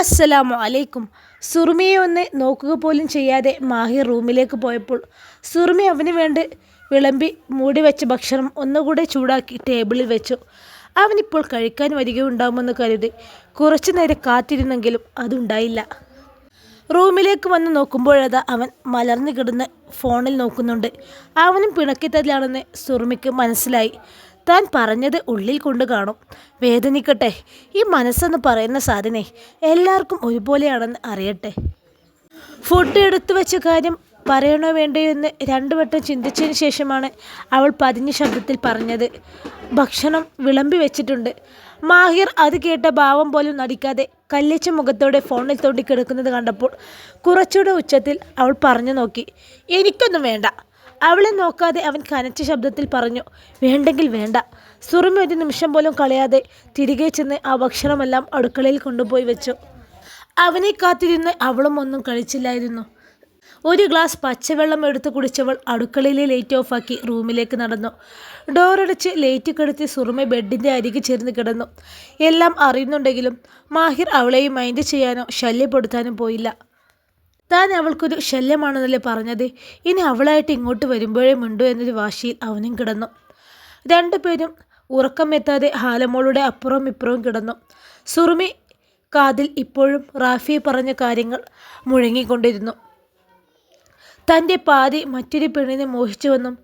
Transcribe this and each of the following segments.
അസ്സലാമു അലൈക്കും. സുറുമിയെ ഒന്ന് നോക്കുക പോലും ചെയ്യാതെ മാഹിർ റൂമിലേക്ക് പോയപ്പോൾ സുറുമി അവന് വേണ്ടി വിളമ്പി മൂടി വെച്ച ഭക്ഷണം ഒന്നുകൂടെ ചൂടാക്കി ടേബിളിൽ വെച്ചു. അവനിപ്പോൾ കഴിക്കാൻ വരികയുണ്ടാകുമെന്ന് കരുതി കുറച്ചു നേരം കാത്തിരുന്നെങ്കിലും അതുണ്ടായില്ല. റൂമിലേക്ക് വന്ന് നോക്കുമ്പോഴതാ അവൻ മലർന്നു കിടന്ന് ഫോണിൽ നോക്കുന്നുണ്ട്. അവനും പിണക്കിത്തല്ലാണെന്ന് സുറുമിക്ക് മനസ്സിലായി. താൻ പറഞ്ഞത് ഉള്ളിൽ കൊണ്ട് കാണും. വേദനിക്കട്ടെ ഈ മനസ്സെന്ന് പറയുന്ന സാധനെ എല്ലാവർക്കും ഒരുപോലെയാണെന്ന് അറിയട്ടെ. ഫുഡ് എടുത്തു വെച്ച കാര്യം പറയണോ വേണ്ടയോ എന്ന് രണ്ടു വട്ടം ചിന്തിച്ചതിന് ശേഷമാണ് അവൾ പതിഞ്ഞ ശബ്ദത്തിൽ പറഞ്ഞത്. ഭക്ഷണം വിളമ്പി വെച്ചിട്ടുണ്ട്. മാഹിർ അത് കേട്ട ഭാവം പോലും നടിക്കാതെ കല്ലിച്ച മുഖത്തോടെ ഫോണിൽ തോണ്ടി കിടക്കുന്നത് കണ്ടപ്പോൾ കുറച്ചുകൂടെ ഉച്ചത്തിൽ അവൾ പറഞ്ഞു നോക്കി. എനിക്കൊന്നും വേണ്ട. അവളെ നോക്കാതെ അവൻ കനച്ച ശബ്ദത്തിൽ പറഞ്ഞു വേണ്ടെങ്കിൽ വേണ്ട. സുറുമി ഒരു നിമിഷം പോലും കളയാതെ തിരികെ ചെന്ന് ആ ഭക്ഷണമെല്ലാം അടുക്കളയിൽ കൊണ്ടുപോയി വെച്ചു. അവനെ കാത്തിരുന്ന് അവളും ഒന്നും കഴിച്ചില്ലായിരുന്നു. ഒരു ഗ്ലാസ് പച്ചവെള്ളം എടുത്ത് കുടിച്ചവൾ അടുക്കളയിലെ ലൈറ്റ് ഓഫാക്കി റൂമിലേക്ക് നടന്നു. ഡോറടച്ച് ലൈറ്റ് കെടുത്തി സുറുമ ബെഡിന്റെ അരികെ ചേർന്ന് കിടന്നു. എല്ലാം അറിയുന്നുണ്ടെങ്കിലും മാഹിർ അവളെയും മൈൻഡ് ചെയ്യാനോ ശല്യപ്പെടുത്താനോ പോയില്ല. താൻ അവൾക്കൊരു ശല്യമാണെന്നല്ലേ പറഞ്ഞത്? ഇനി അവളായിട്ട് ഇങ്ങോട്ട് വരുമ്പോഴേ മിണ്ടു എന്നൊരു വാശിയിൽ അവനും കിടന്നു. രണ്ടുപേരും ഉറക്കമെത്താതെ ഹാലമോളുടെ അപ്പുറവും ഇപ്പുറവും കിടന്നു. സുറുമി കാതിൽ ഇപ്പോഴും റാഫി പറഞ്ഞ കാര്യങ്ങൾ മുഴങ്ങിക്കൊണ്ടിരുന്നു. തന്റെ പാതി മറ്റൊരു പെണ്ണിനെ മോഹിച്ചുവെന്നും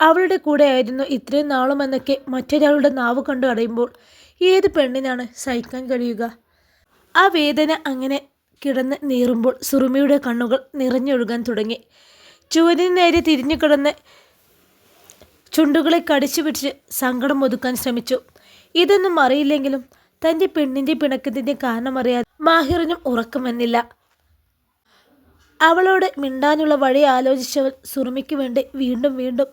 അവളുടെ കൂടെ ആയിരുന്നു ഇത്രയും നാളും എന്നൊക്കെ മറ്റൊരാളുടെ നാവ് കണ്ടു അടയുമ്പോൾ ഏത് പെണ്ണിനാണ് സഹിക്കാൻ കഴിയുക? ആ വേദന അങ്ങനെ കിടന്ന് നീറുമ്പോൾ സുറുമിയുടെ കണ്ണുകൾ നിറഞ്ഞൊഴുകാൻ തുടങ്ങി. ചുവരിന് നേരെ തിരിഞ്ഞു കിടന്ന് ചുണ്ടുകളെ കടിച്ചു പിടിച്ച് സങ്കടം ഒതുക്കാൻ ശ്രമിച്ചു. ഇതൊന്നും അറിയില്ലെങ്കിലും തന്റെ പെണ്ണിന്റെ പിണക്കത്തിന്റെ കാരണമറിയാതെ മാഹിറിനും ഉറക്കം വന്നില്ല. അവളോട് മിണ്ടാനുള്ള വഴി ആലോചിച്ചവൾ സുറുമിക്ക് വേണ്ടി വീണ്ടും വീണ്ടും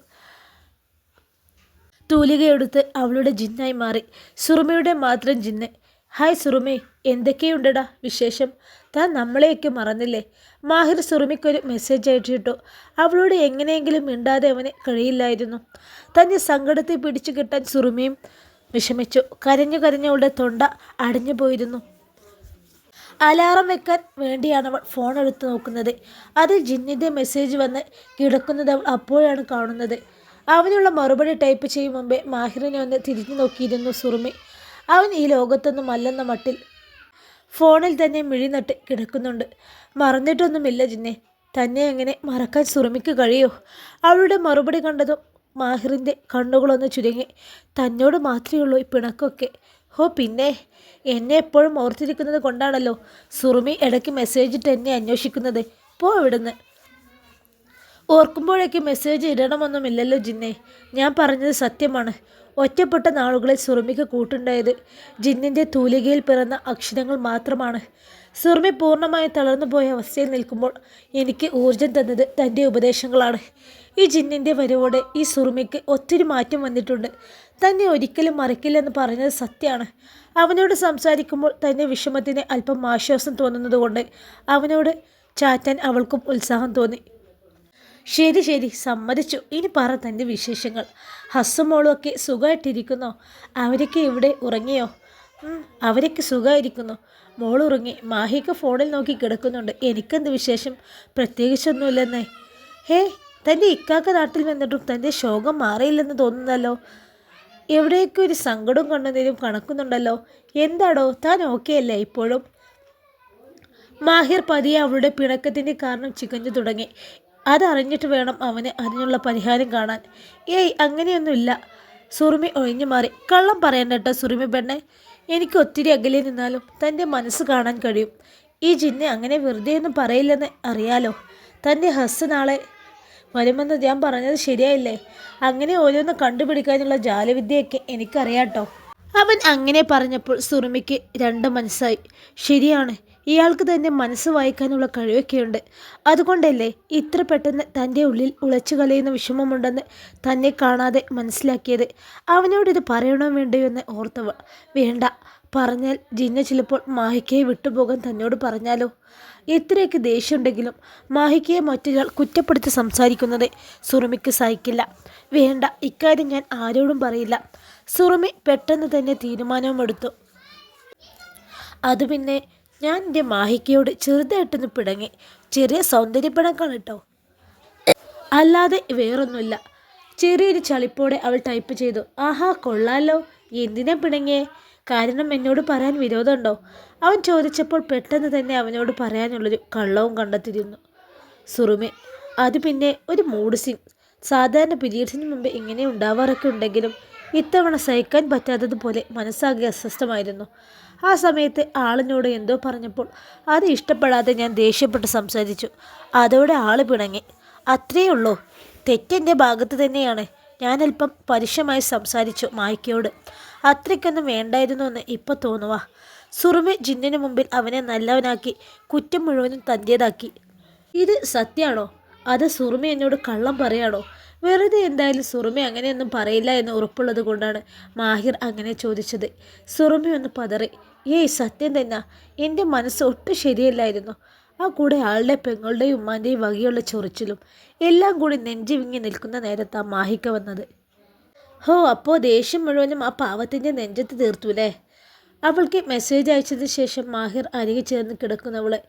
തൂലികയെടുത്ത് അവളുടെ ജിന്നായി മാറി. സുറുമിയുടെ മാത്രം ജിന്ന് ഹായ് സുറുമി എന്തൊക്കെയുണ്ടടാ വിശേഷം? താൻ നമ്മളെയൊക്കെ മറന്നില്ലേ? മാഹിർ സുറുമിക്കൊരു മെസ്സേജ് അയച്ചിട്ടു. അവളോട് എങ്ങനെയെങ്കിലും മിണ്ടാതെ അവന് കഴിയില്ലായിരുന്നു. തന്നെ സങ്കടത്തെ പിടിച്ചു കിട്ടാൻ സുറുമിയും വിഷമിച്ചു. കരഞ്ഞു കരഞ്ഞവളുടെ തൊണ്ട അടഞ്ഞു പോയിരുന്നു. അലാറം വെക്കാൻ വേണ്ടിയാണ് അവൾ ഫോൺ എടുത്ത് നോക്കുന്നത്. അതിൽ ജിന്നിന്റെ മെസ്സേജ് വന്ന് കിടക്കുന്നത് അവൾ അപ്പോഴാണ് കാണുന്നത്. അവനുള്ള മറുപടി ടൈപ്പ് ചെയ്യും മുമ്പേ മാഹിറിനെ ഒന്ന് തിരിഞ്ഞു നോക്കിയിരുന്നു സുറുമി. അവൻ ഈ ലോകത്തൊന്നും അല്ലെന്ന മട്ടിൽ ഫോണിൽ തന്നെ മിഴിനട്ട് കിടക്കുന്നുണ്ട്. മറന്നിട്ടൊന്നുമില്ല ജിന്നെ. തന്നെ എങ്ങനെ മറക്കാൻ ശ്രമിക്കു കഴിയോ? അവളുടെ മറുപടി കണ്ടതും മാഹിറിന്റെ കണ്ണുകളൊന്ന് ചുരുങ്ങി. തന്നോട് മാത്രമേ ഉള്ളൂ ഈ പിണക്കൊക്കെ. ഓ പിന്നെ? എന്നെ എപ്പോഴും ഓർത്തിരിക്കുന്നത് കൊണ്ടാണല്ലോ സുറുമി ഇടയ്ക്ക് മെസ്സേജ് ഇട്ട് എന്നെ അന്വേഷിക്കുന്നത്. പോ ഇവിടുന്ന്. ഓർക്കുമ്പോഴേക്ക് മെസ്സേജ് ഇടണമൊന്നുമില്ലല്ലോ ജിന്നെ. ഞാൻ പറഞ്ഞത് സത്യമാണ്. ഒറ്റപ്പെട്ട നാളുകളിൽ സുറുമിക്ക് കൂട്ടുണ്ടായത്. ജിന്നിന്റെ തൂലികയിൽ പിറന്ന അക്ഷരങ്ങൾ മാത്രമാണ്. സുറുമി പൂർണമായി തളർന്നു പോയ അവസ്ഥയിൽ നിൽക്കുമ്പോൾ എനിക്ക് ഊർജം തന്നത് തന്റെ ഉപദേശങ്ങളാണ്. ഈ ജിന്നിന്റെ വരവോടെ ഈ സുറുമിക്ക് ഒത്തിരി മാറ്റം വന്നിട്ടുണ്ട്. തന്നെ ഒരിക്കലും മറക്കില്ലെന്ന് പറഞ്ഞത് സത്യമാണ്. അവനോട് സംസാരിക്കുമ്പോൾ തന്നെ വിഷമത്തിന് അല്പം ആശ്വാസം തോന്നുന്നതുകൊണ്ട് അവനോട് ചാറ്റാൻ അവൾക്കും ഉത്സാഹം തോന്നി. ശരി ശരി സമ്മതിച്ചു. ഇനി പറ തന്റെ വിശേഷങ്ങൾ. ഹസ്സുമോളും ഒക്കെ സുഖമായിട്ടിരിക്കുന്നോ അവരൊക്കെ ഇവിടെ ഉറങ്ങിയോ? അവരൊക്കെ സുഖമായിരിക്കുന്നു മോൾ ഉറങ്ങി. മാഹിക്ക് ഫോണിൽ നോക്കി കിടക്കുന്നുണ്ട്. എനിക്കെന്ത് വിശേഷം? പ്രത്യേകിച്ചൊന്നുമില്ലെന്നേ. ഹേ തന്റെ ഇക്കാക്ക നാട്ടിൽ വന്നിട്ടും തന്റെ ശോകം മാറിയില്ലെന്ന് തോന്നുന്നല്ലോ. എവിടെയൊക്കെ ഒരു സങ്കടവും കണ്ണുനീരും കണക്കുന്നുണ്ടല്ലോ. എന്താടോ താൻ ഓക്കെ അല്ലേ ഇപ്പോഴും? മാഹിർ പതിയെ അവളുടെ പിണക്കത്തിന്റെ കാരണം ചികഞ്ഞു തുടങ്ങി. അതറിഞ്ഞിട്ട് വേണം അവന് അതിനുള്ള പരിഹാരം കാണാൻ. ഏയ് അങ്ങനെയൊന്നുമില്ല. സുറുമി ഒഴിഞ്ഞു മാറി. കള്ളം പറയണ്ട കേട്ടോ സുറുമി പെണ്ണെ. എനിക്ക് ഒത്തിരി അകലെ നിന്നാലും തന്റെ മനസ്സ് കാണാൻ കഴിയും. ഈ ജിന്നെ അങ്ങനെ വെറുതെ ഒന്നും പറയില്ലെന്ന് അറിയാലോ. തന്റെ ഹസ് നാളെ വരുമെന്ന് ഞാൻ പറഞ്ഞത് ശരിയായില്ലേ? അങ്ങനെ ഓരോന്ന് കണ്ടുപിടിക്കാനുള്ള ജാലവിദ്യയൊക്കെ എനിക്കറിയാട്ടോ. അവൻ അങ്ങനെ പറഞ്ഞപ്പോൾ സുറുമിക്ക് രണ്ട് മനസ്സായി. ശരിയാണ്. ഇയാൾക്ക് തന്നെ മനസ്സ് വായിക്കാനുള്ള കഴിവൊക്കെയുണ്ട്. അതുകൊണ്ടല്ലേ ഇത്ര പെട്ടെന്ന് തന്റെ ഉള്ളിൽ ഉളച്ചു കളയുന്ന വിഷമമുണ്ടെന്ന് തന്നെ കാണാതെ മനസ്സിലാക്കിയത്. അവനോടിത് പറയണോ വേണ്ടയോ എന്ന് ഓർത്തവ. വേണ്ട പറഞ്ഞാൽ ജിന്ന ചിലപ്പോൾ മാഹിക്കയെ വിട്ടുപോകാൻ തന്നോട് പറഞ്ഞാലോ? എത്രയൊക്കെ ദേഷ്യമുണ്ടെങ്കിലും മാഹിക്കയെ മറ്റൊരാൾ കുറ്റപ്പെടുത്തി സംസാരിക്കുന്നത് സുറുമിക്ക് സഹിക്കില്ല. വേണ്ട ഇക്കാര്യം ഞാൻ ആരോടും പറയില്ല. സുറുമി പെട്ടെന്ന് തന്നെ തീരുമാനവും എടുത്തു. അത് പിന്നെ ഞാൻ എന്റെ മാഹിക്കയോട് ചെറുതായിട്ടൊന്ന് പിടങ്ങി. ചെറിയ സൗന്ദര്യപ്പെടാൻ കാണട്ടോ അല്ലാതെ വേറൊന്നുമില്ല. ചെറിയൊരു ചളിപ്പോടെ അവൾ ടൈപ്പ് ചെയ്തു. ആഹാ കൊള്ളാലോ. എന്തിനാ പിണങ്ങിയേ കാരണം എന്നോട് പറയാൻ വിരോധമുണ്ടോ? അവൻ ചോദിച്ചപ്പോൾ പെട്ടെന്ന് തന്നെ അവനോട് പറയാനുള്ളൊരു കള്ളവും കണ്ടെത്തിയിരുന്നു. സുറുമെ അത് പിന്നെ ഒരു മൂഡ് സിൻ സാധാരണ പിരീഡ്സിന് മുമ്പ് ഇങ്ങനെ ഉണ്ടാവാറൊക്കെ ഉണ്ടെങ്കിലും ഇത്തവണ സഹിക്കാൻ പറ്റാത്തതുപോലെ മനസ്സാകെ അസ്വസ്ഥമായിരുന്നു. ആ സമയത്ത് ആളിനോട് എന്തോ പറഞ്ഞപ്പോൾ അത് ഇഷ്ടപ്പെടാതെ ഞാൻ ദേഷ്യപ്പെട്ട് സംസാരിച്ചു. അതോടെ ആൾ പിണങ്ങി. അത്രയേ ഉള്ളൂ. തെറ്റെന്റെ ഭാഗത്ത് തന്നെയാണ്. ഞാൻ അല്പം പരുഷമായി സംസാരിച്ചു മായ്ക്കയോട്. അത്രയ്ക്കൊന്നും വേണ്ടായിരുന്നു എന്ന് ഇപ്പം തോന്നുക സുറുമി ജിന്നിനു മുമ്പിൽ അവനെ നല്ലവനാക്കി കുറ്റം മുഴുവനും തന്റേതാക്കി. ഇത് സത്യമാണോ അത് സുറുമി എന്നോട് കള്ളം പറയാണോ? വെറുതെ എന്തായാലും സുറുമി അങ്ങനെയൊന്നും പറയില്ല എന്ന് ഉറപ്പുള്ളത് കൊണ്ടാണ് മാഹിർ അങ്ങനെ ചോദിച്ചത്. സുറുമി ഒന്ന് പതറി. ഏയ് സത്യം തന്നെ എന്റെ മനസ്സ് ഒട്ടും ശരിയല്ലായിരുന്നു. ആ കൂടെ ആളുടെ പെങ്ങളുടെയും ഉമ്മാന്റെയും വകയുള്ള ചൊറിച്ചിലും എല്ലാം കൂടി നെഞ്ചി വിങ്ങി നിൽക്കുന്ന നേരത്താ മാഹിക്ക വന്നത്. ഹോ അപ്പോൾ ദേഷ്യം മുഴുവനും ആ പാവത്തിന്റെ നെഞ്ചത്ത് തീർത്തുല്ലേ അവൾക്ക് മെസ്സേജ് അയച്ചതിന് ശേഷം മാഹിർ അരികെ ചേർന്ന് കിടക്കുന്നവളെ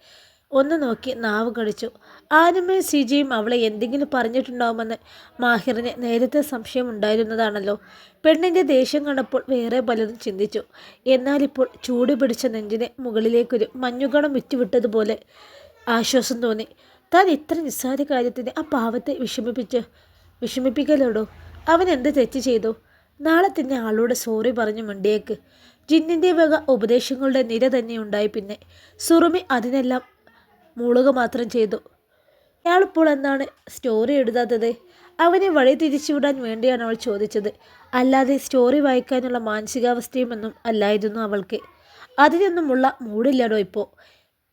ഒന്ന് നോക്കി നാവ് കടിച്ചു. ആനുമേ സിജിയും അവളെ എന്തെങ്കിലും പറഞ്ഞിട്ടുണ്ടാവുമെന്ന് മാഹിറിന് നേരത്തെ സംശയം ഉണ്ടായിരുന്നതാണല്ലോ പെണ്ണിന്റെ ദേഷ്യം കണ്ടപ്പോൾ വേറെ പലതും ചിന്തിച്ചു. എന്നാലിപ്പോൾ ചൂട് പിടിച്ച നെഞ്ചിനെ മുകളിലേക്കൊരു മഞ്ഞുകണം വിറ്റുവിട്ടതുപോലെ ആശ്വാസം തോന്നി. താൻ ഇത്ര നിസ്സാര കാര്യത്തിന് ആ പാവത്തെ വിഷമിപ്പിച്ച് വിഷമിപ്പിക്കലോടോ? അവൻ എന്ത് തെറ്റ് ചെയ്തു? നാളെ തന്നെ ആളോട് സോറി പറഞ്ഞു മിണ്ടിയേക്ക്. ജിന്നിന്റെ വക ഉപദേശങ്ങളുടെ നിര തന്നെ ഉണ്ടായി പിന്നെ. സുറുമി അതിനെല്ലാം മൂളുക മാത്രം ചെയ്തു. അയാളിപ്പോൾ എന്താണ്? സ്റ്റോറി എഴുതാത്തത്? അവനെ വഴി തിരിച്ചുവിടാൻ വേണ്ടിയാണ് അവൾ ചോദിച്ചത്. അല്ലാതെ സ്റ്റോറി വായിക്കാനുള്ള മാനസികാവസ്ഥയുമൊന്നും അല്ലായിരുന്നു അവൾക്ക്. അതിനൊന്നുമുള്ള മൂടില്ലടോ ഇപ്പോൾ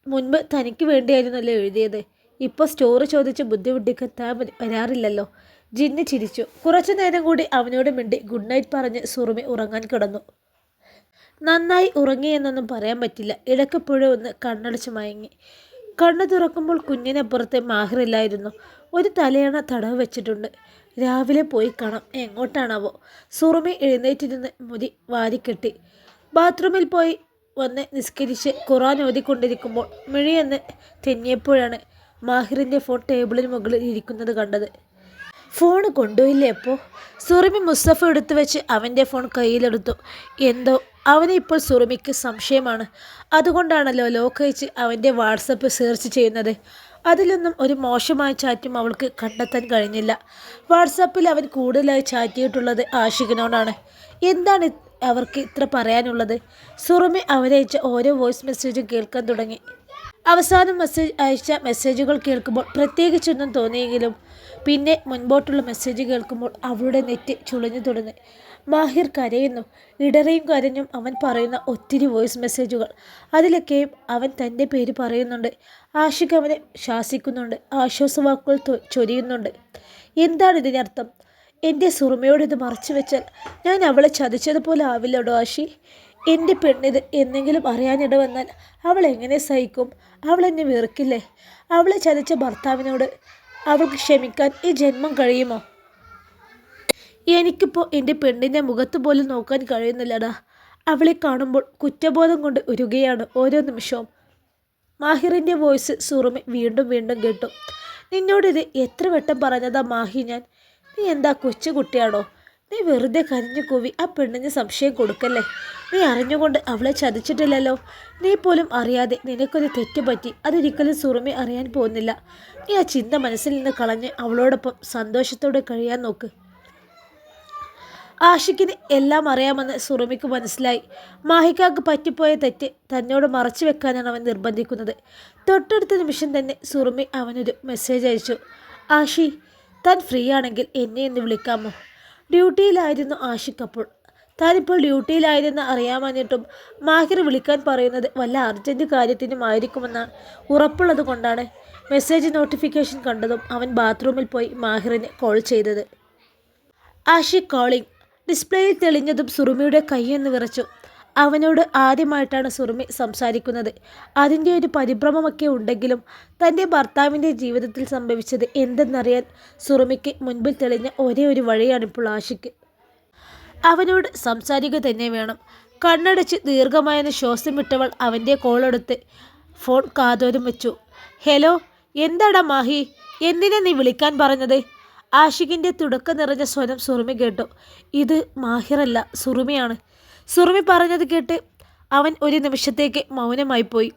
മുൻപ് തനിക്ക് വേണ്ടിയായിരുന്നല്ലോ എഴുതിയത്. ഇപ്പോൾ സ്റ്റോറി ചോദിച്ച് ബുദ്ധിമുട്ടിക്കാൻ താൻ വരാറില്ലല്ലോ. ജിന്നി ചിരിച്ചു. കുറച്ചു നേരം കൂടി അവനോട് മിണ്ടി ഗുഡ് നൈറ്റ് പറഞ്ഞ് സുറുമി ഉറങ്ങാൻ കിടന്നു. നന്നായി ഉറങ്ങിയെന്നൊന്നും പറയാൻ പറ്റില്ല. ഇടയ്ക്കെപ്പോഴും ഒന്ന് കണ്ണടച്ച് മയങ്ങി. കണ്ണു തുറക്കുമ്പോൾ കുഞ്ഞിനപ്പുറത്തെ മാഹിറില്ലായിരുന്നു. ഒരു തലയണ തടവ് വെച്ചിട്ടുണ്ട്. രാവിലെ പോയി കാണാം. എങ്ങോട്ടാണാവോ? സുറുമി എഴുന്നേറ്റിരുന്ന് മുടി വാരിക്കെട്ടി. ബാത്റൂമിൽ പോയി വന്ന് നിസ്കരിച്ച് ഖുറാൻ ഓതിക്കൊണ്ടിരിക്കുമ്പോൾ മിഴിയെന്ന് തെന്നിയപ്പോഴാണ് മാഹിറിന്റെ ഫോൺ ടേബിളിന് മുകളിൽ ഇരിക്കുന്നത് കണ്ടത്. ഫോൺ കൊണ്ടുപോയില്ലേ അപ്പോൾ സുറുമി മുസ്തഫ എടുത്തു വെച്ച് അവന്റെ ഫോൺ കയ്യിലെടുത്തു. എന്തോ അവനെ ഇപ്പോൾ സുറുമിക്ക് സംശയമാണ്. അതുകൊണ്ടാണല്ലോ ലോക്ക് അയച്ച് അവന്റെ വാട്സപ്പ് സെർച്ച് ചെയ്യുന്നത്. അതിലൊന്നും ഒരു മോശമായ ചാറ്റും അവൾക്ക് കണ്ടെത്താൻ കഴിഞ്ഞില്ല. വാട്സാപ്പിൽ അവൻ കൂടുതലായി ചാറ്റിയിട്ടുള്ളത് ആഷിഖിനോടാണ്. എന്താണ് അവർക്ക് ഇത്ര പറയാനുള്ളത്? സുറുമി അവരയച്ച ഓരോ വോയിസ് മെസ്സേജും കേൾക്കാൻ തുടങ്ങി. അവസാനം മെസ്സേജ് അയച്ച മെസ്സേജുകൾ കേൾക്കുമ്പോൾ പ്രത്യേകിച്ചൊന്നും തോന്നിയെങ്കിലും പിന്നെ മുൻപോട്ടുള്ള മെസ്സേജ് കേൾക്കുമ്പോൾ അവളുടെ നെറ്റ് ചുളിഞ്ഞു തുടങ്ങി. മാഹിർ കരയുന്നു. ഇടറിയും കരഞ്ഞും അവൻ പറയുന്ന ഒത്തിരി വോയിസ് മെസ്സേജുകൾ അതിലൊക്കെയും അവൻ തന്റെ പേര് പറയുന്നുണ്ട്. ആഷിഖ് അവനെ ശാസിക്കുന്നുണ്ട്. ആശ്വാസവാക്കുകൾ ചൊരിയുന്നുണ്ട്. എന്താണ് ഇതിനർത്ഥം? എന്റെ സുറുമയോട് ഇത് മറച്ചു വെച്ചാൽ ഞാൻ അവളെ ചതിച്ചതുപോലെ ആവില്ലടോ ആഷി? എന്റെ പെണ്ണിത് എന്തെങ്കിലും അറിയാനിട വന്നാൽ അവൾ എങ്ങനെ സഹിക്കും? അവൾ എന്നെ വെറുക്കില്ലേ? അവളെ ചതിച്ച ഭർത്താവിനോട് അവൾക്ക് ക്ഷമിക്കാൻ ഈ ജന്മം കഴിയുമോ? എനിക്കിപ്പോൾ എന്റെ പെണ്ണിന്റെ മുഖത്ത് പോലും നോക്കാൻ കഴിയുന്നില്ലടാ. അവളെ കാണുമ്പോൾ കുറ്റബോധം കൊണ്ട് ഉരുകയാണ് ഓരോ നിമിഷവും. മാഹിറിന്റെ വോയിസ് സുറുമി വീണ്ടും വീണ്ടും കേട്ടു. നിന്നോടിത് എത്ര വട്ടം പറഞ്ഞതാ മാഹി ഞാൻ? നീ എന്താ കൊച്ചു കുട്ടിയാണോ? നീ വെറുതെ കരഞ്ഞു കൂവി ആ പെണ്ണിന് സംശയം കൊടുക്കല്ലേ? നീ അറിഞ്ഞുകൊണ്ട് അവളെ ചതിച്ചിട്ടില്ലല്ലോ. നീ പോലും അറിയാതെ നിനക്കൊരു തെറ്റ് പറ്റി. അതൊരിക്കലും സുറുമി അറിയാൻ പോകുന്നില്ല. നീ ആ ചിന്ത മനസ്സിൽ നിന്ന് കളഞ്ഞ് അവളോടൊപ്പം സന്തോഷത്തോടെ കഴിയാൻ നോക്ക്. ആഷിക്കിന് എല്ലാം അറിയാമെന്ന് സുറമിക്ക് മനസ്സിലായി. മാഹിക്കാക്ക് പറ്റിപ്പോയ തെറ്റ് തന്നോട് മറച്ചു വെക്കാനാണ് അവൻ നിർബന്ധിക്കുന്നത്. തൊട്ടടുത്ത നിമിഷം തന്നെ സുറമി അവനൊരു മെസ്സേജ് അയച്ചു. ആഷി താൻ ഫ്രീ ആണെങ്കിൽ എന്നെ ഒന്ന് വിളിക്കാമോ? ഡ്യൂട്ടിയിലായിരുന്നു ആഷിക്ക് അപ്പോൾ താനിപ്പോൾ ഡ്യൂട്ടിയിലായതെന്ന് അറിയാമെന്നിട്ടും മാഹിർ വിളിക്കാൻ പറയുന്നത് വല്ല അർജന്റ് കാര്യത്തിനും ആയിരിക്കുമെന്നാണ് ഉറപ്പുള്ളത് കൊണ്ടാണ്. മെസ്സേജ് നോട്ടിഫിക്കേഷൻ കണ്ടതും അവൻ ബാത്റൂമിൽ പോയി മാഹിറിന് കോൾ ചെയ്തത്. ആഷി കോളിംഗ് ഡിസ്പ്ലേയിൽ തെളിഞ്ഞതും സുറുമിയുടെ കൈയൊന്ന് വിറച്ചു. അവനോട് ആദ്യമായിട്ടാണ് സുറുമി സംസാരിക്കുന്നത്. അതിന്റെ ഒരു പരിഭ്രമമൊക്കെ ഉണ്ടെങ്കിലും തന്റെ ഭർത്താവിന്റെ ജീവിതത്തിൽ സംഭവിച്ചത് എന്തെന്നറിയാൻ സുറുമിക്ക് മുൻപിൽ തെളിഞ്ഞ ഒരേ ഒരു വഴിയാണിപ്പോൾ ആഷിക്ക്. അവനോട് സംസാരിക്കുക തന്നെ വേണം. കണ്ണടച്ച് ദീർഘമായെന്ന് ശ്വാസം വിട്ടവൾ അവന്റെ കോളെടുത്ത് ഫോൺ കാതോരം വെച്ചു. ഹലോ എന്താടാ മാഹി? എന്തിനാ നീ വിളിക്കാൻ പറഞ്ഞത്? ആഷിഖിന്റെ തുടക്കം നിറഞ്ഞ സ്വരം സുറുമി കേട്ടു. ഇത് മാഹിറല്ല സുറുമിയാണ്. സുറുമി പറഞ്ഞത് കേട്ട് അവൻ ഒരു നിമിഷത്തേക്ക് മൗനമായി പോയി.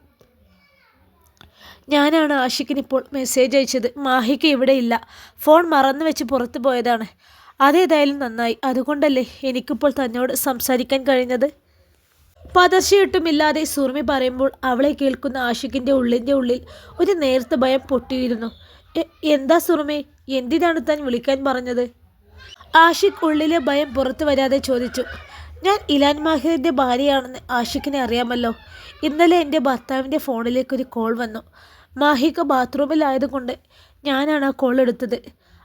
ഞാനാണ് ആഷിഖിന് ഇപ്പോൾ മെസ്സേജ് അയച്ചത്. മാഹിക്ക് ഇവിടെ ഇല്ല. ഫോൺ മറന്നു വെച്ച് പുറത്തു പോയതാണ്. അതേതായാലും നന്നായി. അതുകൊണ്ടല്ലേ എനിക്കിപ്പോൾ തന്നോട് സംസാരിക്കാൻ കഴിഞ്ഞത് പതശയൊട്ടുമില്ലാതെ സുറുമി പറയുമ്പോൾ അവളെ കേൾക്കുന്ന ആഷിഖിന്റെ ഉള്ളിന്റെ ഉള്ളിൽ ഒരു നേർത്ത ഭയം പൊട്ടിയിരുന്നു. എന്താ സുറുമി? എന്തിനാണ് താൻ വിളിക്കാൻ പറഞ്ഞത്? ആഷിഖ് ഉള്ളിലെ ഭയം പുറത്തു വരാതെ ചോദിച്ചു. ഞാൻ ഇലാൻ മാഹിറിന്റെ ഭാര്യയാണെന്ന് ആഷിഖിനെ അറിയാമല്ലോ. ഇന്നലെ എന്റെ ഭർത്താവിന്റെ ഫോണിലേക്ക് ഒരു കോൾ വന്നു. മാഹിക്ക് ബാത്റൂമിലായതുകൊണ്ട് ഞാനാണ് ആ കോൾ എടുത്തത്.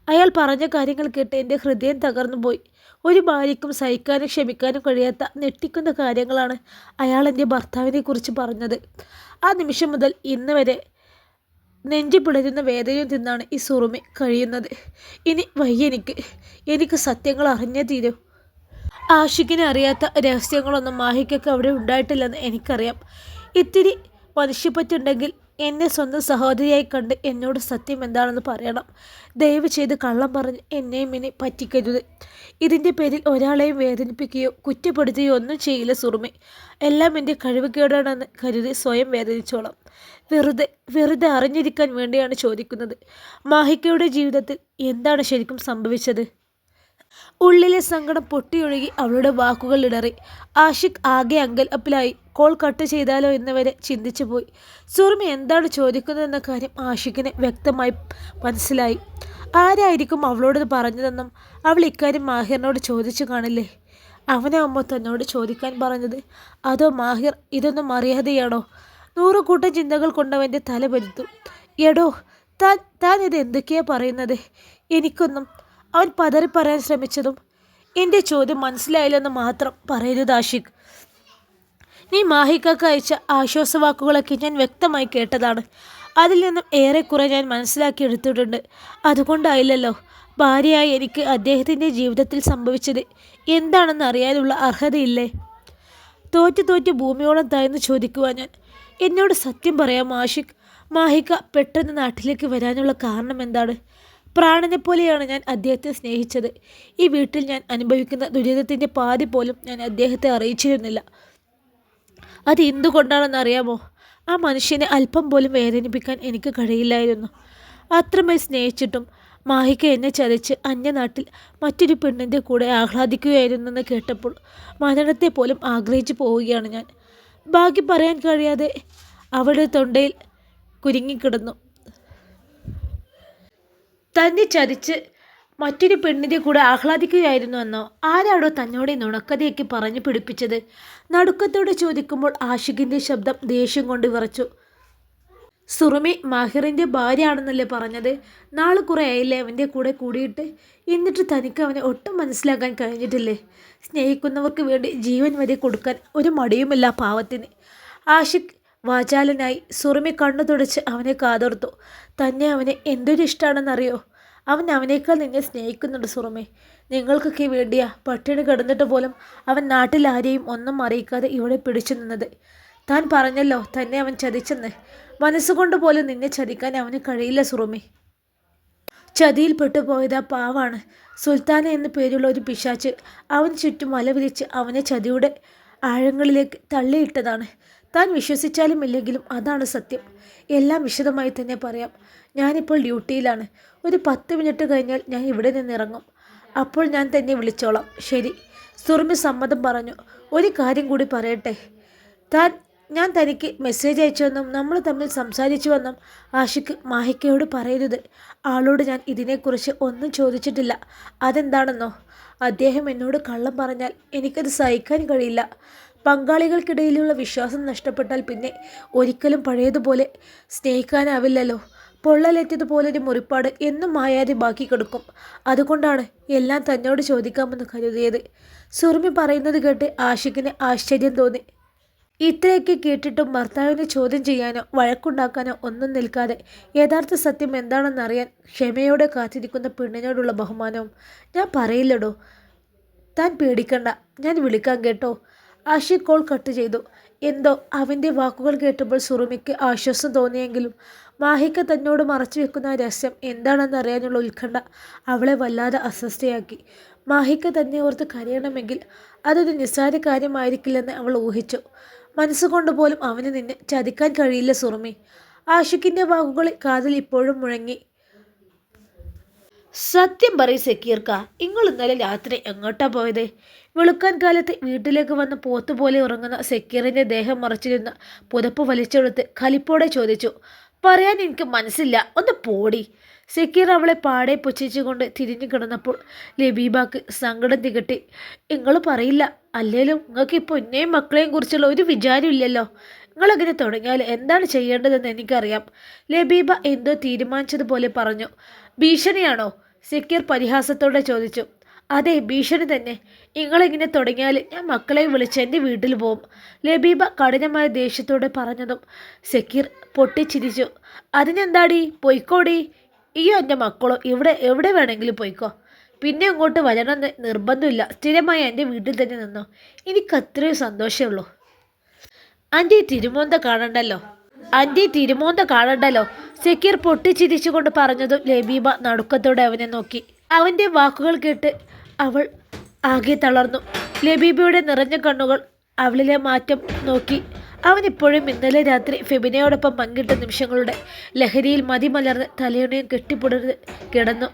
അയാൾ പറഞ്ഞ കാര്യങ്ങൾ കേട്ട് എന്റെ ഹൃദയം തകർന്നു പോയി ഒരു ഭാര്യയ്ക്കും സഹിക്കാനും ക്ഷമിക്കാനും കഴിയാത്ത ഞെട്ടിക്കുന്ന കാര്യങ്ങളാണ് അയാൾ എന്റെ ഭർത്താവിനെക്കുറിച്ച് പറഞ്ഞത്. ആ നിമിഷം മുതൽ ഇന്ന് വരെ നെഞ്ചു പിളരുന്ന വേദനയും തിന്നാണ് ഈ സുറുമി കഴിയുന്നത്. ഇനി വയ്യെനിക്ക് എനിക്ക്. സത്യങ്ങൾ അറിഞ്ഞേ തീരൂ. ആഷിക്കിനെ അറിയാത്ത രഹസ്യങ്ങളൊന്നും മാഹിക്കൊക്കെ അവിടെ ഉണ്ടായിട്ടില്ലെന്ന് എനിക്കറിയാം. ഇത്തിരി മനുഷ്യപ്പറ്റുണ്ടെങ്കിൽ എന്നെ സ്വന്തം സഹോദരിയായി കണ്ട് എന്നോട് സത്യം എന്താണെന്ന് പറയണം. ദയവ് ചെയ്ത് കള്ളം പറഞ്ഞ് എന്നെയും ഇനി പറ്റിക്കരുത്. ഇതിന്റെ പേരിൽ ഒരാളെയും വേദനിപ്പിക്കുകയോ കുറ്റപ്പെടുത്തുകയോ ഒന്നും ചെയ്യില്ല സുറുമി. എല്ലാം എന്റെ കഴിവുകേടാണെന്ന് കരുതി സ്വയം വേദനിച്ചോളാം. വെറുതെ വെറുതെ അറിഞ്ഞിരിക്കാൻ വേണ്ടിയാണ് ചോദിക്കുന്നത്. മാഹിക്കയുടെ ജീവിതത്തിൽ എന്താണ് ശരിക്കും സംഭവിച്ചത്? ഉള്ളിലെ സങ്കടം പൊട്ടിയൊഴുകി അവളുടെ വാക്കുകൾ ഇടറി. ആഷിഖ് ആകെ അങ്കൽപ്പിലായി കോൾ കട്ട് ചെയ്താലോ എന്നവരെ ചിന്തിച്ചു പോയി. സുറുമി എന്താണ് ചോദിക്കുന്നതെന്ന കാര്യം ആഷിഖിന് വ്യക്തമായി മനസ്സിലായി. ആരായിരിക്കും അവളോട് പറഞ്ഞതെന്നും അവൾ ഇക്കാര്യം മാഹിറിനോട് ചോദിച്ചു കാണില്ലേ? അവനെ അമ്മ തന്നോട് ചോദിക്കാൻ പറഞ്ഞത്. അതോ മാഹിർ ഇതൊന്നും അറിയാതെയാണോ? നൂറുകൂട്ടം ചിന്തകൾ കൊണ്ടവന്റെ തല പരുത്തു. എടോ താൻ താൻ ഇത് എന്തൊക്കെയാണ് പറയുന്നത്? എനിക്കൊന്നും അവൻ പതറി പറയാൻ ശ്രമിച്ചതും എന്റെ ചോദ്യം മനസ്സിലായില്ലെന്ന് മാത്രം പറയരുത് ആഷിഖ്. നീ മാഹിക്കാക്ക് അയച്ച ആശ്വാസവാക്കുകളൊക്കെ ഞാൻ വ്യക്തമായി കേട്ടതാണ്. അതിൽ നിന്നും ഏറെക്കുറെ ഞാൻ മനസ്സിലാക്കി എടുത്തിട്ടുണ്ട്. അതുകൊണ്ടായില്ലല്ലോ. ഭാര്യയായി എനിക്ക് അദ്ദേഹത്തിന്റെ ജീവിതത്തിൽ സംഭവിച്ചത് എന്താണെന്ന് അറിയാനുള്ള അർഹതയില്ലേ? തോറ്റു തോറ്റ് ഭൂമിയോളം തായെന്ന് ചോദിക്കുവാൻ ഞാൻ. എന്നോട് സത്യം പറയാം ആഷിഖ്. മാഹിക പെട്ടെന്ന് നാട്ടിലേക്ക് വരാനുള്ള കാരണം എന്താണ്? പ്രാണനെ പോലെയാണ് ഞാൻ അദ്ദേഹത്തെ സ്നേഹിച്ചത്. ഈ വീട്ടിൽ ഞാൻ അനുഭവിക്കുന്ന ദുരിതത്തിന്റെ പാതി പോലും ഞാൻ അദ്ദേഹത്തെ അറിയിച്ചിരുന്നില്ല. അത് എന്തുകൊണ്ടാണെന്ന് അറിയാമോ ആ മനുഷ്യനെ അല്പം പോലും വേദനിപ്പിക്കാൻ എനിക്ക് കഴിയില്ലായിരുന്നു. അത്രമേൽ സ്നേഹിച്ചിട്ടും മാഹിക എന്നെ ചതച്ച് അന്യനാട്ടിൽ മറ്റൊരു പെണ്ണിന്റെ കൂടെ ആഹ്ലാദിക്കുകയായിരുന്നെന്ന് കേട്ടപ്പോൾ മരണത്തെ പോലും ആഗ്രഹിച്ചു പോവുകയാണ് ഞാൻ. ബാക്കി പറയാൻ കഴിയാതെ അവളുടെ തൊണ്ടയിൽ കുരുങ്ങിക്കിടന്നു. തന്നെ ചതിച്ച് മറ്റൊരു പെണ്ണിന്റെ കൂടെ ആഹ്ലാദിക്കുകയായിരുന്നു എന്നോ ആരാടോ തന്നോടെ നുണക്കഥയൊക്കെ പറഞ്ഞു പിടിപ്പിച്ചത്? നടുക്കത്തോടെ ചോദിക്കുമ്പോൾ ആഷിഖിന്റെ ശബ്ദം ദേഷ്യം കൊണ്ട് വിറച്ചു. സുറുമി മാഹിറിന്റെ ഭാര്യയാണെന്നല്ലേ പറഞ്ഞത്? നാളെ കുറേ ആയില്ലേ അവന്റെ കൂടെ കൂടിയിട്ട്? എന്നിട്ട് തനിക്ക് അവനെ ഒട്ടും മനസ്സിലാക്കാൻ കഴിഞ്ഞിട്ടില്ലേ? സ്നേഹിക്കുന്നവർക്ക് വേണ്ടി ജീവൻ വരെ കൊടുക്കാൻ ഒരു മടിയുമില്ല പാവത്തിന്. ആഷിഖ് വാചാലനായി സുറുമി കണ്ണു തുടച്ച് അവനെ കാതോർത്തു. തന്നെ അവനെ എന്തൊരു ഇഷ്ടമാണെന്നറിയോ അവൻ അവനേക്കാൾ നിന്നെ സ്നേഹിക്കുന്നുണ്ട് സുറമേ. നിങ്ങൾക്കൊക്കെ വേണ്ടിയാ പട്ടിണി കിടന്നിട്ട് പോലും അവൻ നാട്ടിൽ ആരെയും ഒന്നും അറിയിക്കാതെ ഇവിടെ പിടിച്ചു നിന്നത്. താൻ പറഞ്ഞല്ലോ തന്നെ അവൻ ചതിച്ചെന്ന്. മനസ്സുകൊണ്ട് പോലും നിന്നെ ചതിക്കാൻ അവന് കഴിയില്ല സുറുമി. ചതിയിൽപ്പെട്ടു പോയത് ആ പാവാണ്. സുൽത്താന എന്ന പേരുള്ള ഒരു പിശാച്ച് അവൻ ചുറ്റും വല വിരിച്ച് അവനെ ചതിയുടെ ആഴങ്ങളിലേക്ക് തള്ളിയിട്ടതാണ്. താൻ വിശ്വസിച്ചാലും ഇല്ലെങ്കിലും അതാണ് സത്യം. എല്ലാം വിശദമായി തന്നെ പറയാം. ഞാനിപ്പോൾ ഡ്യൂട്ടിയിലാണ്. ഒരു പത്ത് മിനിറ്റ് കഴിഞ്ഞാൽ ഞാൻ ഇവിടെ നിന്ന് ഇറങ്ങും. അപ്പോൾ ഞാൻ തന്നെ വിളിച്ചോളാം. ശരി. സുറുമി സമ്മതം പറഞ്ഞു. ഒരു കാര്യം കൂടി പറയട്ടെ. താൻ ഞാൻ തനിക്ക് മെസ്സേജ് അയച്ചുവെന്നും നമ്മൾ തമ്മിൽ സംസാരിച്ചുവെന്നും ആഷിക്ക് മാഹിക്കയോട് പറയരുത്. ആളോട് ഞാൻ ഇതിനെക്കുറിച്ച് ഒന്നും ചോദിച്ചിട്ടില്ല. അതെന്താണെന്നോ? അദ്ദേഹം എന്നോട് കള്ളം പറഞ്ഞാൽ എനിക്കത് സഹിക്കാൻ കഴിയില്ല. പങ്കാളികൾക്കിടയിലുള്ള വിശ്വാസം നഷ്ടപ്പെട്ടാൽ പിന്നെ ഒരിക്കലും പഴയതുപോലെ സ്നേഹിക്കാനാവില്ലല്ലോ. പൊള്ളലേറ്റതുപോലൊരു മുറിപ്പാട് എന്നും മായാതെ ബാക്കി കിടക്കും. അതുകൊണ്ടാണ് എല്ലാം തന്നോട് ചോദിക്കാമെന്ന് കരുതിയത്. സുറുമി പറയുന്നത് കേട്ട് ആഷിഖിന് ആശ്ചര്യം തോന്നി. ഇത്രയൊക്കെ കേട്ടിട്ടും ഭർത്താവിനെ ചോദ്യം ചെയ്യാനോ വഴക്കുണ്ടാക്കാനോ ഒന്നും നിൽക്കാതെ യഥാർത്ഥ സത്യം എന്താണെന്നറിയാൻ ക്ഷമയോടെ കാത്തിരിക്കുന്ന പെണ്ണിനോടുള്ള ബഹുമാനവും ഞാൻ പറയില്ലടോ. താൻ പേടിക്കണ്ട. ഞാൻ വിളിക്കാം കേട്ടോ. ആഷിഖ് കോൾ കട്ട് ചെയ്തു. എന്തോ അവന്റെ വാക്കുകൾ കേട്ടപ്പോൾ സുറുമിക്ക് ആശ്വാസം തോന്നിയെങ്കിലും മാഹിക്ക് തന്നോട് മറച്ചു വെക്കുന്ന രഹസ്യം എന്താണെന്നറിയാനുള്ള ഉത്കണ്ഠ അവളെ വല്ലാതെ അസ്വസ്ഥയാക്കി. മാഹിക്ക് തന്നെ ഓർത്ത് കരയണമെങ്കിൽ അതൊരു നിസ്സാര കാര്യമായിരിക്കില്ലെന്ന് അവൾ ഊഹിച്ചു. മനസ്സുകൊണ്ട് പോലും അവന് നിന്നെ ചതിക്കാൻ കഴിയില്ല സുറുമി. ആഷിഖിന്റെ വാക്കുകൾ കാതിൽ ഇപ്പോഴും മുഴങ്ങി. സത്യം പറയും സക്കീർക്ക നിങ്ങൾ ഇന്നലെ രാത്രി എങ്ങോട്ടാ പോയത്? വെളുക്കാൻ കാലത്ത് വീട്ടിലേക്ക് വന്ന് പോത്തുപോലെ ഉറങ്ങുന്ന സക്കീറിന്റെ ദേഹം മറച്ചിരുന്ന പുതപ്പ് വലിച്ചെടുത്ത് കലിപ്പോടെ ചോദിച്ചു പറയാൻ എനിക്ക് മനസ്സില്ല ഒന്ന് പോടി. സക്കീർ അവളെ പാടെ പുച്ഛിച്ചുകൊണ്ട് തിരിഞ്ഞു കിടന്നപ്പോൾ ലബീബാക്ക് സങ്കടം തികട്ടി നിങ്ങൾ പറയില്ല അല്ലേലും നിങ്ങൾക്ക് ഇപ്പോൾ എന്നെയും മക്കളെയും കുറിച്ചുള്ള ഒരു വിചാരമില്ലല്ലോ നിങ്ങളങ്ങനെ തുടങ്ങിയാൽ എന്താണ് ചെയ്യേണ്ടതെന്ന് എനിക്കറിയാം. ലബീബ എന്തോ തീരുമാനിച്ചതുപോലെ പറഞ്ഞു ഭീഷണിയാണോ? സക്കീർ പരിഹാസത്തോടെ ചോദിച്ചു അതെ ഭീഷണി തന്നെ. നിങ്ങളിങ്ങനെ തുടങ്ങിയാൽ ഞാൻ മക്കളെ വിളിച്ച് എന്റെ വീട്ടിൽ പോവും ലബീബ കഠിനമായ ദേഷ്യത്തോടെ പറഞ്ഞതും സക്കീർ പൊട്ടിച്ചിരിച്ചു. അതിനെന്താടി? പൊയ്ക്കോടി. ഈയോ എന്റെ മക്കളോ ഇവിടെ എവിടെ വേണമെങ്കിലും പൊയ്ക്കോ. പിന്നെ ഇങ്ങോട്ട് വരണമെന്ന് നിർബന്ധമില്ല. സ്ഥിരമായി എന്റെ വീട്ടിൽ തന്നെ നിന്നോ. എനിക്ക് അത്രയും സന്തോഷമുള്ളൂ എന്റെ തിരുമോന്ത കാണണ്ടല്ലോ. ആന്റി തിരുമോന്ത കാണണ്ടല്ലോ? സക്കീർ പൊട്ടിച്ചിരിച്ചുകൊണ്ട് പറഞ്ഞതും ലബീബ നടുക്കത്തോടെ അവനെ നോക്കി. അവന്റെ വാക്കുകൾ കേട്ട് അവൾ ആകെ തളർന്നു. ലബീബയുടെ നിറഞ്ഞ കണ്ണുകൾ അവളിലെ മാറ്റം നോക്കി. അവനിപ്പോഴും ഇന്നലെ രാത്രി ഫെബിനയോടൊപ്പം പങ്കിട്ട നിമിഷങ്ങളുടെ ലഹരിയിൽ മതിമലർന്ന് തലയുണയും കെട്ടിപ്പുടർന്ന് കിടന്നു.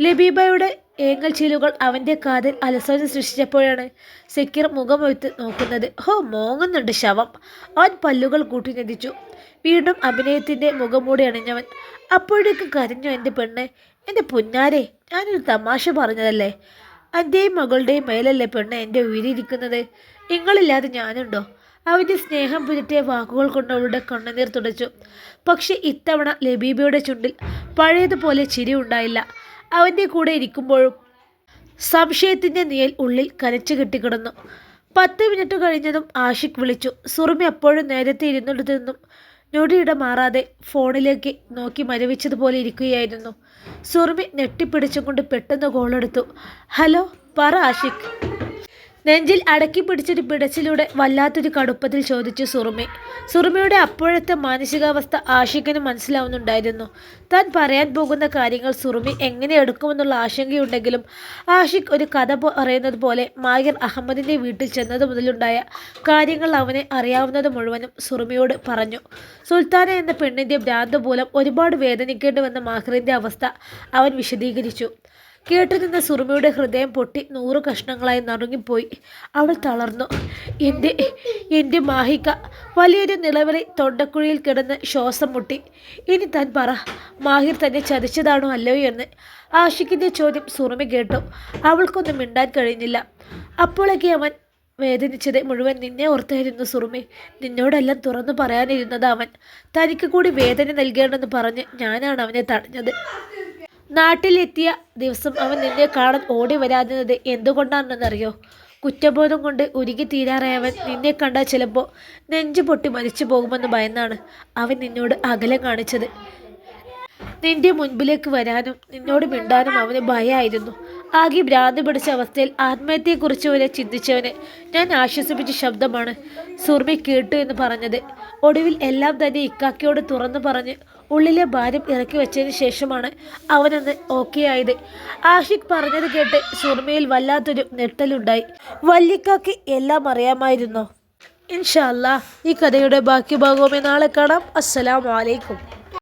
ലബീബയുടെ ഏങ്ങൽ ചീലുകൾ അവന്റെ കാതിൽ അലസോചന സൃഷ്ടിച്ചപ്പോഴാണ് സെക്കീർ മുഖമൊഴുത്ത് നോക്കുന്നത്. ഹോ മോങ്ങുന്നുണ്ട് ശവം. അവൻ പല്ലുകൾ കൂട്ടി ഞെതിച്ചു വീണ്ടും അഭിനയത്തിന്റെ മുഖംമൂടി അണിഞ്ഞവൻ അപ്പോഴേക്കും കരഞ്ഞു എന്റെ പെണ്ണ്. എന്റെ പുന്നാരെ ഞാനൊരു തമാശ പറഞ്ഞതല്ലേ? അന്റെയും മകളുടെയും മേലല്ലേ പെണ്ണ് എന്റെ ഉയരിയിരിക്കുന്നത്? നിങ്ങളില്ലാതെ ഞാനുണ്ടോ? അവന്റെ സ്നേഹം പുരട്ടിയ വാക്കുകൾ കൊണ്ട് അവളുടെ കണ്ണുനീർ തുടച്ചു. പക്ഷേ ഇത്തവണ ലബീബയുടെ ചുണ്ടിൽ പഴയതുപോലെ ചിരി ഉണ്ടായില്ല അവന്റെ കൂടെ ഇരിക്കുമ്പോഴും സംശയത്തിന്റെ നിയൽ ഉള്ളിൽ കരച്ചു കെട്ടിക്കിടന്നു. പത്ത് മിനിറ്റ് കഴിഞ്ഞതും ആഷിഖ് വിളിച്ചു. സുറുമി അപ്പോഴും നേരത്തെ ഇരുന്നിടത്തു നിന്നും ഞൊടിയിട മാറാതെ ഫോണിലേക്ക് നോക്കി മരവിച്ചതുപോലെ ഇരിക്കുകയായിരുന്നു. സുറുമി ഞെട്ടിപ്പിടിച്ചുകൊണ്ട് പെട്ടെന്ന് കോളെടുത്തു ഹലോ പറ ആഷിഖ്. നെഞ്ചിൽ അടക്കി പിടിച്ചൊരു പിടച്ചിലൂടെ വല്ലാത്തൊരു കടുപ്പത്തിൽ ചോദിച്ചു സുറുമി. സുറുമിയുടെ അപ്പോഴത്തെ മാനസികാവസ്ഥ ആഷിഖിന് മനസ്സിലാവുന്നുണ്ടായിരുന്നു. താൻ പറയാൻ പോകുന്ന കാര്യങ്ങൾ സുറുമി എങ്ങനെ എടുക്കുമെന്നുള്ള ആശങ്കയുണ്ടെങ്കിലും ആഷിഖ് ഒരു കഥ പറയുന്നത് പോലെ മാഹിർ അഹമ്മദിന്റെ വീട്ടിൽ ചെന്നത് മുതലുണ്ടായ കാര്യങ്ങൾ അവനെ അറിയാവുന്നത് മുഴുവനും സുറുമിയോട് പറഞ്ഞു. സുൽത്താന എന്ന പെണ്ണിന്റെ ഭ്രാന്ത മൂലം ഒരുപാട് വേദനിക്കേണ്ടി വന്ന മാഹിറിന്റെ അവസ്ഥ അവൻ വിശദീകരിച്ചു. കേട്ടുനിന്ന സുറുമയുടെ ഹൃദയം പൊട്ടി നൂറ് കഷ്ണങ്ങളായി നറുങ്ങിപ്പോയി അവൾ തളർന്നു. എന്റെ എന്റെ മാഹിക വലിയൊരു നിലവിളി തൊണ്ടക്കുഴിയിൽ കിടന്ന് ശ്വാസം മുട്ടി. ഇനി താൻ പറ മാഹിർ തന്നെ ചതിച്ചതാണോ അല്ലയോ എന്ന്? ആഷിക്കിന്റെ ചോദ്യം സുറുമി കേട്ടു. അവൾക്കൊന്നും മിണ്ടാൻ കഴിഞ്ഞില്ല. അപ്പോഴൊക്കെ അവൻ വേദനിച്ചത് മുഴുവൻ നിന്നെ ഓർത്തായിരുന്നു സുറുമി. നിന്നോടെല്ലാം തുറന്നു പറയാനിരുന്നത് അവൻ. തനിക്ക് കൂടി വേദന നൽകേണ്ടെന്ന് പറഞ്ഞ് ഞാനാണ് അവനെ തടഞ്ഞത്. നാട്ടിലെത്തിയ ദിവസം അവൻ നിന്നെ കാണാൻ ഓടി വരാതിരുന്നത് എന്തുകൊണ്ടാണെന്നറിയോ? കുറ്റബോധം കൊണ്ട് ഉരുകി തീരാറായവൻ നിന്നെ കണ്ടാൽ ചിലപ്പോൾ നെഞ്ചു പൊട്ടി മരിച്ചു പോകുമെന്ന് ഭയന്നാണ് അവൻ നിന്നോട് അകലം കാണിച്ചത്. നിന്റെ മുൻപിലേക്ക് വരാനും നിന്നോട് മിണ്ടാനും അവന് ഭയമായിരുന്നു ആകെ ഭ്രാന്തി പിടിച്ച അവസ്ഥയിൽ ആത്മഹത്യയെക്കുറിച്ച് വരെ ചിന്തിച്ചവനെ ഞാൻ ആശ്വസിപ്പിച്ച ശബ്ദമാണ് സുർമി കേട്ടു എന്ന് പറഞ്ഞത്. ഒടുവിൽ എല്ലാം തന്നെ ഇക്കാക്കിയോട് തുറന്നു പറഞ്ഞ് ഉള്ളിലെ ഭാരം ഇറക്കി വെച്ചതിന് ശേഷമാണ് അവനെന്ന് ഓക്കെ ആയത്. ആഷിഖ് പറഞ്ഞത് കേട്ട് സുർമയിൽ വല്ലാത്തൊരു നെട്ടലുണ്ടായി വല്ലിക്കാക്ക് എല്ലാം അറിയാമായിരുന്നോ. ഇൻഷാല്ല ഈ കഥയുടെ ബാക്കി ഭാഗവുമേ നാളെ കാണാം. അസ്സലാമലൈക്കും